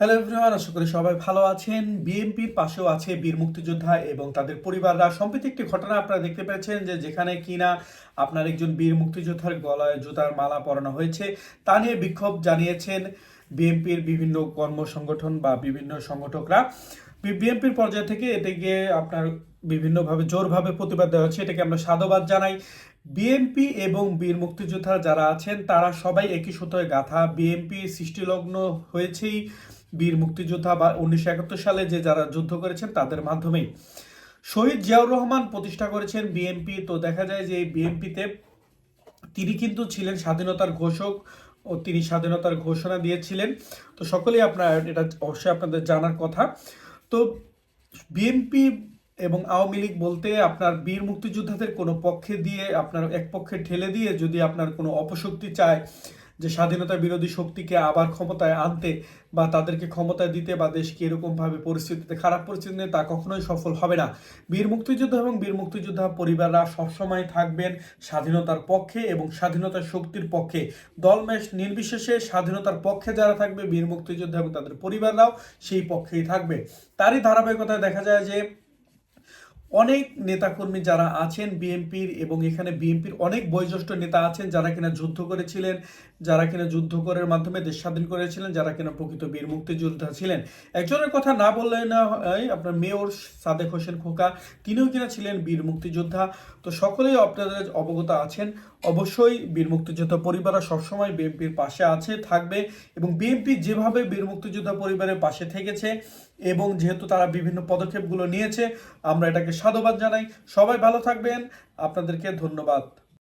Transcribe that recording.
Hello everyone আশা করি সবাই ভালো আছেন। বিএনপির পাশেও আছে বীর মুক্তিযোদ্ধা এবং তাদের পরিবাররা। সম্প্রতি একটি ঘটনা আপনারা দেখতে পেয়েছেন যে যেখানে কিনা আপনার একজন বীর মুক্তিযোদ্ধার গলায় জুতার মালা পরানো হয়েছে, তা নিয়ে বিক্ষোভ জানিয়েছেন বিএনপির বিভিন্ন কর্ম সংগঠন বা বিভিন্ন সংগঠকরা। বিএনপির পর্যায় থেকে এটাকে আপনার বিভিন্নভাবে জোরভাবে প্রতিবাদ দেওয়া হচ্ছে, এটাকে আমরা সাধুবাদ জানাই। বিএনপি এবং বীর মুক্তিযোদ্ধা যারা আছেন, তারা সবাই একই সুতোয় গাথা। বিএনপি সৃষ্টিলগ্ন হয়েছেই বীর মুক্তিযোদ্ধা বা উনিশশো একাত্তর সালে যে যারা যুদ্ধ করেছেন, তাদের মাধ্যমেই। শহীদ জিয়াউর রহমান প্রতিষ্ঠা করেছেন বিএনপি। তো দেখা যায় যে বিএনপিতে তিনি কিন্তু ছিলেন স্বাধীনতার ঘোষক ও তিনি স্বাধীনতার ঘোষণা দিয়েছিলেন। তো সকলেই আপনার, এটা অবশ্যই আপনাদের জানার কথা। তো বিএনপি এবং আওয়ামী লীগ বলতে আপনার বীর মুক্তিযোদ্ধাদের কোনো পক্ষে দিয়ে, আপনার এক পক্ষে ঠেলে দিয়ে যদি আপনার কোনো অপশক্তি চায় যে স্বাধীনতা বিরোধী শক্তিকে আবার ক্ষমতায় আনতে বা তাদেরকে ক্ষমতায় দিতে বা দেশকে এরকমভাবে পরিস্থিতিতে খারাপ পরিস্থিতিতে তা কখনোই সফল হবে না। বীর মুক্তিযোদ্ধা এবং বীর মুক্তিযোদ্ধা পরিবাররা সবসময় থাকবেন স্বাধীনতার পক্ষে এবং স্বাধীনতার শক্তির পক্ষে। দলমেশ নির্বিশেষে স্বাধীনতার পক্ষে যারা থাকবে, বীর মুক্তিযোদ্ধা এবং তাদের পরিবাররাও সেই পক্ষেই থাকবে। তারই ধারাবাহিকতায় দেখা যায় যে অনেক নেতাকর্মী যারা আছেন বিএনপির এবং এখানে বিএনপির অনেক বয়োজ্যেষ্ঠ নেতা আছেন যারা কিনা যুদ্ধ করেছিলেন, যারা কিনা যুদ্ধ করার মাধ্যমে দেশ স্বাধীন করেছিলেন, যারা কিনা প্রকৃত বীর মুক্তিযোদ্ধা ছিলেন। একজনের কথা না বললে না হয় আপনার মেয়র সাদেক হোসেন খোকা, তিনিও কিনা ছিলেন বীর মুক্তিযোদ্ধা। তো সকলেই আপনাদের অবগত আছেন। অবশ্যই বীর মুক্তিযোদ্ধা পরিবাররা সবসময় বিএনপির পাশে আছে, থাকবে এবং বিএনপি যেভাবে বীর মুক্তিযোদ্ধা পরিবারের পাশে থেকেছে এবং যেহেতু তারা বিভিন্ন পদক্ষেপগুলো নিয়েছে, আমরা এটাকে সাধুবাদ জানাই। সবাই ভালো থাকবেন। আপনাদেরকে ধন্যবাদ।